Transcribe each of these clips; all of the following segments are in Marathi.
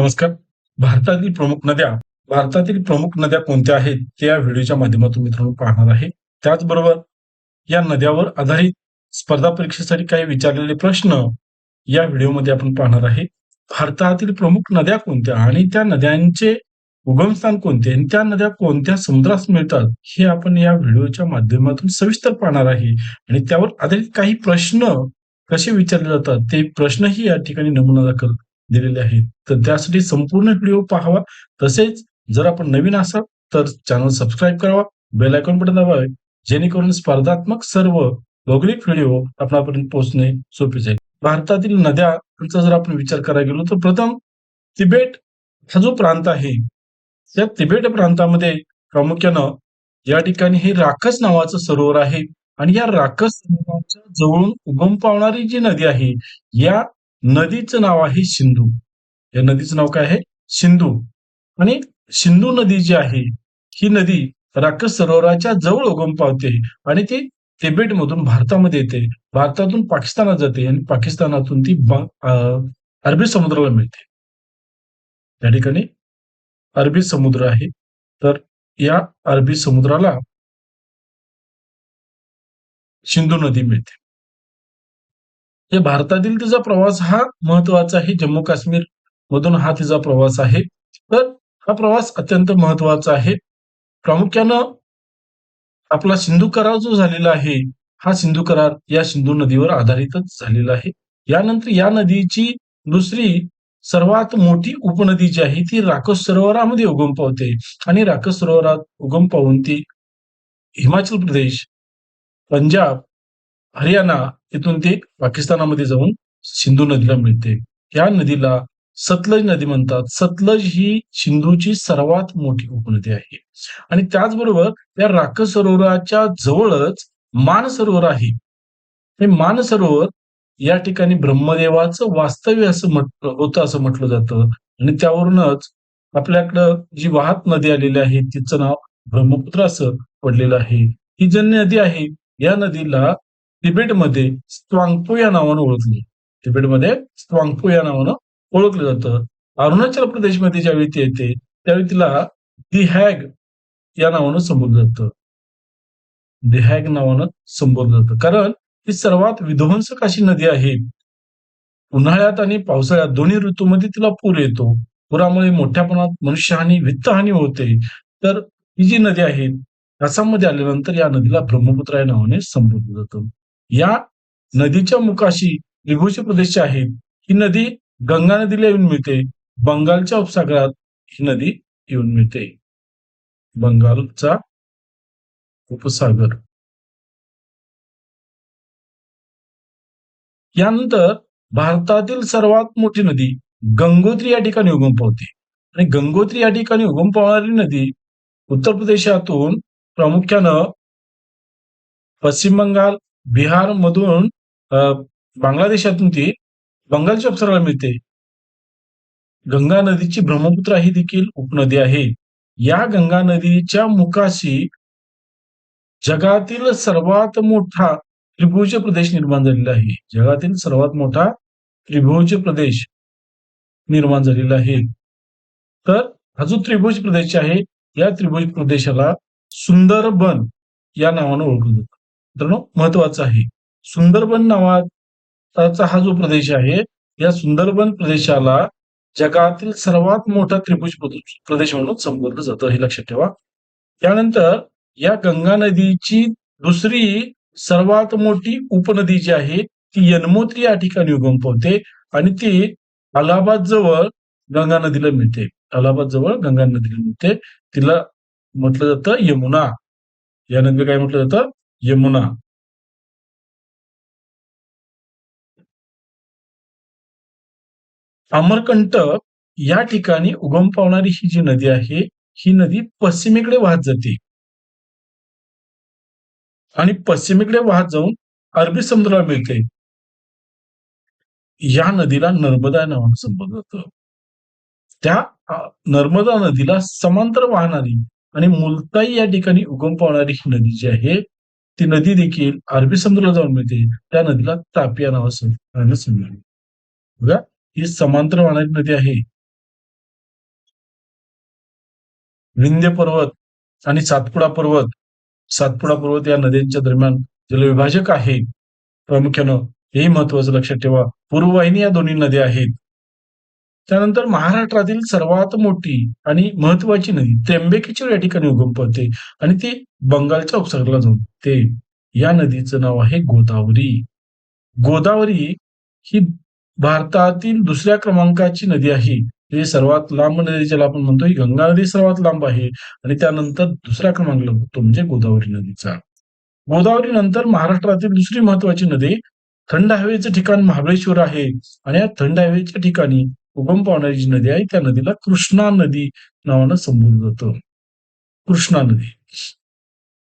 नमस्कार. भारतातील प्रमुख नद्या भारतातील प्रमुख नद्या कोणत्या आहेत ते या व्हिडिओच्या माध्यमातून मित्रांनो पाहणार आहे. त्याचबरोबर या नद्यावर आधारित स्पर्धा परीक्षेसाठी काही विचारलेले प्रश्न या व्हिडिओमध्ये आपण पाहणार आहे. भारतातील प्रमुख नद्या कोणत्या आणि त्या नद्यांचे उगमस्थान कोणते आणि त्या नद्या कोणत्या समुद्रास मिळतात हे आपण या व्हिडिओच्या माध्यमातून सविस्तर पाहणार आहे. आणि त्यावर आधारित काही प्रश्न कसे विचारले जातात ते प्रश्नही या ठिकाणी नमुना दाखल दिलेले आहेत. तर त्यासाठी संपूर्ण व्हिडिओ पाहावा. तसेच जर आपण नवीन असाल तर चॅनल सबस्क्राईब करावा. बेल आयकॉन बटन दाबावे. जेणेकरून स्पर्धात्मक सर्व भौगोलिक व्हिडिओ आपणापर्यंत पोहोचणे सोपे जाईल. भारतातील नद्यांचा जर आपण विचार करायला गेलो तर प्रथम तिबेट हा जो प्रांत आहे त्या तिबेट प्रांतामध्ये प्रामुख्यानं या ठिकाणी हे राखस नावाचं सरोवर आहे. आणि या राखस सरोवराच्या जवळून उगम पावणारी जी नदी आहे या नदीचं नाव आहे सिंधू. या नदीचं नाव काय आहे? सिंधू. आणि सिंधू नदी जी आहे ही नदी राक्षस सरोवराच्या जवळ उगम पावते आणि ती तिबेट मधून भारतामध्ये येते. भारतातून पाकिस्तानात जाते आणि पाकिस्तानातून ती अरबी समुद्राला मिळते. त्या ठिकाणी अरबी समुद्र आहे. तर या अरबी समुद्राला सिंधू नदी मिळते. हे भारतातील तिचा प्रवास हा महत्त्वाचा आहे. जम्मू काश्मीर मधून हा तिचा प्रवास आहे. तर हा प्रवास अत्यंत महत्त्वाचा आहे. प्रामुख्यानं आपला सिंधू करार जो झालेला आहे हा सिंधू करार या सिंधू नदीवर आधारितच झालेला आहे. यानंतर या नदीची दुसरी सर्वात मोठी उपनदी जी आहे ती राकस सरोवरामध्ये उगम पावते. आणि राकस सरोवरात उगम पावून ती हिमाचल प्रदेश पंजाब हरियाणा इथून ते पाकिस्तानामध्ये जाऊन सिंधू नदीला मिळते. या नदीला सतलज नदी म्हणतात. सतलज ही सिंधूची सर्वात मोठी उपनदी आहे. आणि त्याचबरोबर या राख सरोवराच्या जवळच मान सरोवर आहे. हे मान सरोवर या ठिकाणी ब्रह्मदेवाचं वास्तव्य असं म्हटलं होतं असं म्हटलं जातं. आणि त्यावरूनच आपल्याकडं जी वाहत नदी आलेली आहे तिचं नाव ब्रह्मपुत्र असं पडलेलं आहे. ही जन नदी आहे. या नदीला तिबेटमध्ये स्वांगपू या नावानं ओळखली. तिबेटमध्ये स्वांगपू या नावानं ओळखलं जातं. अरुणाचल प्रदेशमध्ये ज्यावेळी ती येते त्यावेळी तिला दिहॅग या नावानं संबोधलं जातं. दिहॅग नावानं संबोधलं जातं. कारण ही सर्वात विध्वंसक अशी नदी आहे. उन्हाळ्यात आणि पावसाळ्यात दोन्ही ऋतूमध्ये तिला पूर येतो. पुरामुळे मोठ्या प्रमाणात मनुष्यहानी वित्तहानी होते. तर ही जी नदी आहे आसाममध्ये आल्यानंतर या नदीला ब्रह्मपुत्र या नावाने संबोधलं जातं. या नदीच्या मुखाशी विभूषी प्रदेश आहे. ही नदी गंगा नदीला येऊन मिळते. बंगालच्या उपसागरात ही नदी येऊन मिळते. बंगालचा उपसागर. यानंतर भारतातील सर्वात मोठी नदी गंगोत्री या ठिकाणी उगम पावते. आणि गंगोत्री या ठिकाणी उगम पावणारी नदी उत्तर प्रदेशातून प्रामुख्यानं पश्चिम बंगाल बिहार मधून बांगलादेशातून ती बंगालच्या उपसागराला मिळते. गंगा नदीची ब्रह्मपुत्रा ही देखील उपनदी आहे. या गंगा नदीच्या मुखाशी जगातील सर्वात मोठा त्रिभुज प्रदेश निर्माण झालेला आहे. जगातील सर्वात मोठा त्रिभुज प्रदेश निर्माण झालेला आहे. तर हा जो त्रिभुज प्रदेश आहे या त्रिभुज प्रदेशाला सुंदरबन या नावानं ओळखलं जातं. मित्रांनो महत्वाचं आहे. सुंदरबन नावाचा हा जो प्रदेश आहे या सुंदरबन प्रदेशाला जगातील सर्वात मोठा त्रिभुज प्रदेश म्हणून संबोधलं जातं हे लक्षात ठेवा. त्यानंतर या गंगा नदीची दुसरी सर्वात मोठी उपनदी जी आहे ती यनमोत्री या ठिकाणी उगम पावते आणि ती अलाहाबाद जवळ गंगा नदीला मिळते. अलाहाबाद जवळ गंगा नदीला मिळते. तिला म्हटलं जातं यमुना. या नदीला काय म्हटलं जातं? यमुना. अमरकंटक या ठिकाणी उगम पावणारी ही जी नदी आहे ही नदी पश्चिमेकडे वाहत जाते. आणि पश्चिमेकडे वाहत जाऊन अरबी समुद्राला मिळते. या नदीला नर्मदा नावानं संबोधलं जातं. त्या नर्मदा नदीला समांतर वाहणारी आणि मुलताई या ठिकाणी उगम पावणारी ही नदी जी आहे ती नदी देखील अरबी समुद्राला जाऊन मिळते. त्या नदीला तापिया नावानं समजा बघा ही समांतर वाहणारी नदी आहे. विंध्य पर्वत आणि सातपुडा पर्वत. सातपुडा पर्वत या नद्यांच्या दरम्यान जलविभाजक आहे. प्रामुख्यानं हे महत्वाचं लक्षात ठेवा. पूर्ववाहिनी या दोन्ही नद्या आहेत. त्यानंतर महाराष्ट्रातील सर्वात मोठी आणि महत्वाची नदी त्र्यंबकेश्वर या ठिकाणी उगम पावते आणि ती बंगालच्या उपसागराला जाऊन ते या नदीचं नाव आहे गोदावरी. गोदावरी ही भारतातील दुसऱ्या क्रमांकाची नदी आहे. ही सर्वात लांब नदी ज्याला आपण म्हणतो ही गंगा नदी सर्वात लांब आहे आणि त्यानंतर दुसरा क्रमांक लागतो म्हणजे गोदावरी नदीचा. गोदावरी नंतर महाराष्ट्रातील दुसरी महत्वाची नदी थंड हवेचं ठिकाण महाबळेश्वर आहे. आणि या थंड हवेच्या ठिकाणी उगम पावणारी जी नदी आहे. त्या नदीला कृष्णा नदी नावानं संबोधलं जातं. कृष्णा नदी.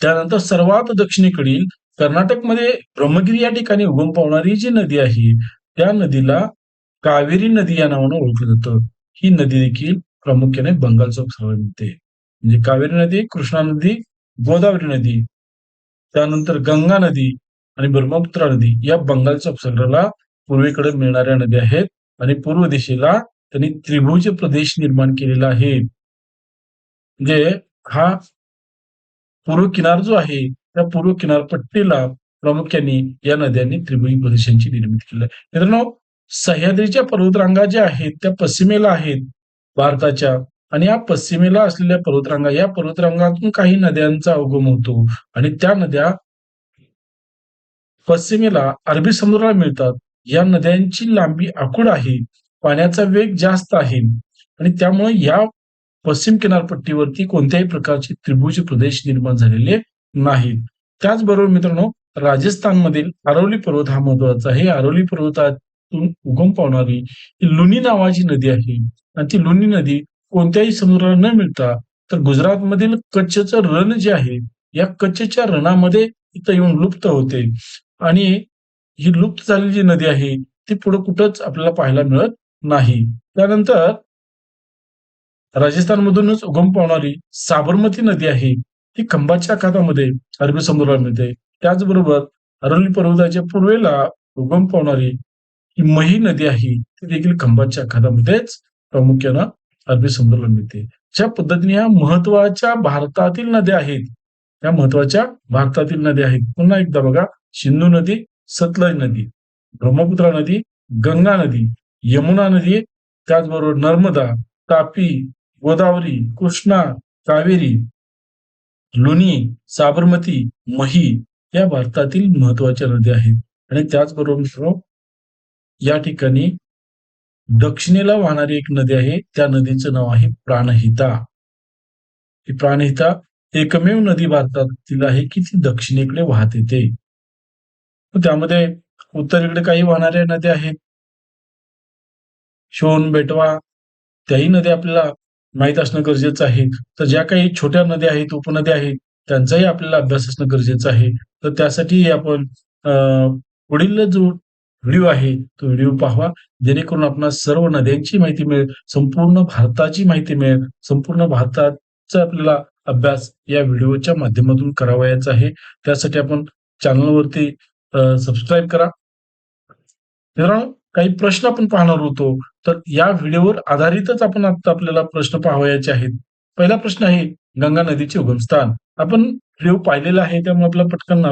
त्यानंतर सर्वात दक्षिणेकडील कर्नाटकमध्ये ब्रह्मगिरी या ठिकाणी उगम पावणारी जी नदी आहे त्या नदीला कावेरी नदी या नावानं ओळखलं जातं. ही नदी देखील प्रामुख्याने बंगालचा उपसागर मिळते. म्हणजे कावेरी नदी कृष्णा नदी गोदावरी नदी त्यानंतर गंगा नदी आणि ब्रह्मपुत्रा नदी या बंगालच्या उपसागराला पूर्वेकडे मिळणाऱ्या नद्या आहेत. आणि पूर्व दिशेला त्यांनी त्रिभुज प्रदेश निर्माण केलेला आहे. म्हणजे हा पूर्व किनार जो आहे त्या पूर्व किनारपट्टीला प्रामुख्याने या नद्यांनी त्रिभुज प्रदेशांची निर्मिती केली आहे. मित्रांनो सह्याद्रीच्या पर्वतरांगा ज्या आहेत त्या पश्चिमेला आहेत भारताच्या. आणि या पश्चिमेला असलेल्या पर्वतरांगा या पर्वतरांगातून काही नद्यांचा उगम होतो. आणि त्या नद्या पश्चिमेला अरबी समुद्राला मिळतात. या नद्यांची लांबी आखूड आहे पाण्याचा वेग जास्त आहे आणि त्यामुळे या पश्चिम किनारपट्टीवरती कोणत्याही प्रकारचे त्रिभुज प्रदेश निर्माण झालेले नाहीत. त्याचबरोबर मित्रांनो राजस्थानमधील आरवली पर्वत हा महत्त्वाचा आहे. आरवली पर्वतातून उगम पावणारी ही लुनी नावाची नदी आहे आणि ती लुनी नदी कोणत्याही समुद्राला न मिळता तर गुजरातमधील कच्छचं रण जे आहे या कच्छच्या रणामध्ये इथं येऊन लुप्त होते आणि ही लुप्त झालेली जी नदी आहे ती पुढे कुठंच आपल्याला पाहायला मिळत नाही. त्यानंतर राजस्थानमधूनच उगम पावणारी साबरमती नदी आहे ती खंबाच्या खातामध्ये अरबी समुद्राला मिळते. त्याचबरोबर अरवली पर्वताच्या पूर्वेला उगम पावणारी ही मही नदी आहे ती देखील खंबाच्या खातामध्येच प्रामुख्यानं अरबी समुद्राला मिळते. ज्या पद्धतीने ह्या महत्त्वाच्या भारतातील नद्या आहेत. या महत्त्वाच्या भारतातील नद्या आहेत. पुन्हा एकदा बघा सिंधू नदी सतलज नदी ब्रह्मपुत्रा नदी गंगा नदी यमुना नदी त्याचबरोबर नर्मदा तापी गोदावरी कृष्णा कावेरी लुणी साबरमती मही या भारतातील महत्त्वाच्या नद्या आहेत. आणि त्याचबरोबर मित्रांनो या ठिकाणी दक्षिणेला वाहणारी एक नदी आहे. त्या नदीचं नाव आहे प्राणहिता. ही प्राणहिता एकमेव नदी भारतातील आहे की ती दक्षिणेकडे वाहत येते. त्यामध्ये उत्तरेकडे काही वाहणाऱ्या नद्या आहेत. शोन बेटवा त्याही नद्या आपल्याला माहीत असणं गरजेचं आहे. तर ज्या काही छोट्या नद्या आहेत उपनद्या आहेत त्यांचाही आपल्याला अभ्यास असणं गरजेचं आहे. तर त्यासाठी आपण पुढील जो व्हिडिओ आहे तो व्हिडिओ पाहावा. जेणेकरून आपणास सर्व नद्यांची माहिती मिळेल संपूर्ण भारताची माहिती मिळेल संपूर्ण भारताचा आपल्याला अभ्यास या व्हिडिओच्या माध्यमातून करावयाचा आहे. त्यासाठी आपण चॅनलवरती सबस्क्राईब करा. मित्रांनो काही प्रश्न आपण पाहणार होतो. तर या व्हिडिओवर आधारितच आपण आता आपल्याला प्रश्न पाहावयाचे आहेत. पहिला प्रश्न आहे गंगा नदीचे उगमस्थान. आपण व्हिडिओ पाहिलेला आहे त्यामुळे आपल्या पटकन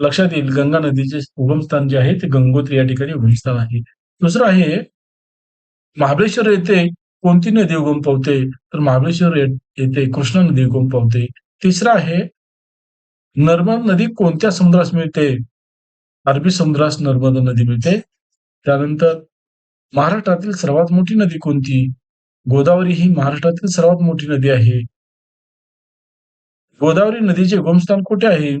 लक्षात येईल. गंगा नदीचे उगमस्थान जे आहे ते गंगोत्री या ठिकाणी उगमस्थान आहे. दुसरं आहे महाबळेश्वर येथे कोणती नदी उगम पावते तर महाबळेश्वर येथे कृष्णा नदी उगम पावते तिसरं आहे नर्मदा नदी कोणत्या समुद्रास मिळते? अरबी समुद्रास नर्मदा नदी मिळते. त्यानंतर महाराष्ट्रातील सर्वात मोठी नदी कोणती? गोदावरी ही महाराष्ट्रातील सर्वात मोठी नदी आहे. गोदावरी नदीचे उगमस्थान कुठे आहे?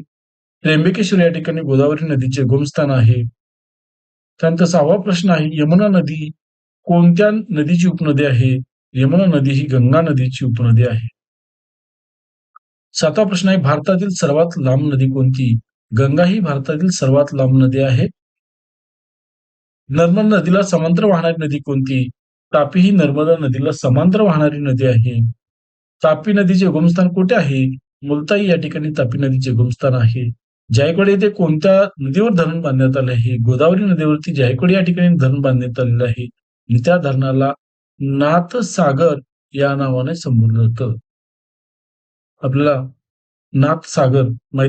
त्र्यंबकेश्वर या ठिकाणी गोदावरी नदीचे उगमस्थान आहे. त्यानंतर सहावा प्रश्न आहे यमुना नदी कोणत्या नदीची उपनदी आहे? यमुना नदी ही गंगा नदीची उपनदी आहे. सातवा प्रश्न आहे भारतातील सर्वात लांब नदी कोणती? गंगा ही भारतातील सर्वात लांब नदी आहे. नर्मदा नदीला समांतर वाहणारी नदी कोणती? तापी ही नर्मदा नदीला समांतर वाहणारी नदी आहे. तापी नदीचे उगमस्थान कुठे आहे? मुलताई या ठिकाणी तापी नदीचे उगमस्थान आहे. जायकवाडी येथे कोणत्या नदीवर धरण बांधण्यात आले आहे? गोदावरी नदीवरती जायकवाडी या ठिकाणी धरण बांधण्यात आलेलं आहे. आणि त्या धरणाला नाथ सागर या नावाने संबोधलं जातं. आपल्याला नाथ सागर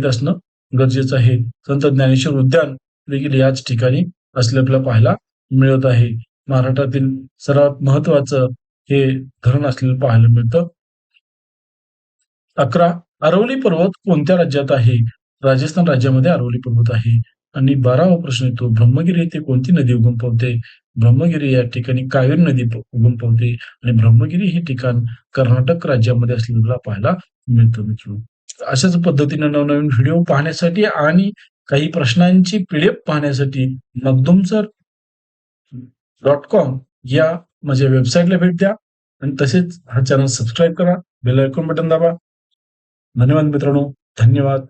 असणं गरजेचं आहे. संत ज्ञानेश्वर उद्यान देखील याच ठिकाणी असले आपल्याला पाहायला मिळत आहे. महाराष्ट्रातील सर्वात महत्वाचं हे धरण असलेलं पाहायला मिळतं. अकरा अरवली पर्वत कोणत्या राज्यात आहे? राजस्थान राज्यामध्ये अरवली पर्वत आहे. आणि बारावा प्रश्न येतो ब्रह्मगिरी येथे कोणती नदी उगम पावते? ब्रह्मगिरी या ठिकाणी कावेरी नदी उगम पावते. आणि ब्रह्मगिरी हे ठिकाण कर्नाटक राज्यामध्ये असलेला पाहायला मिळतं मित्रांनो. अशाच पद्धतीने नवनवीन व्हिडिओ पाहण्यासाठी आणि काही प्रश्नांची पीडीएफ पाहण्यासाठी मगदुमसर डॉट कॉम या माझ्या वेबसाईटला भेट द्या. आणि तसेच हा चॅनल सबस्क्राईब करा बेल आयकॉन बटन दाबा. धन्यवाद मित्रांनो धन्यवाद.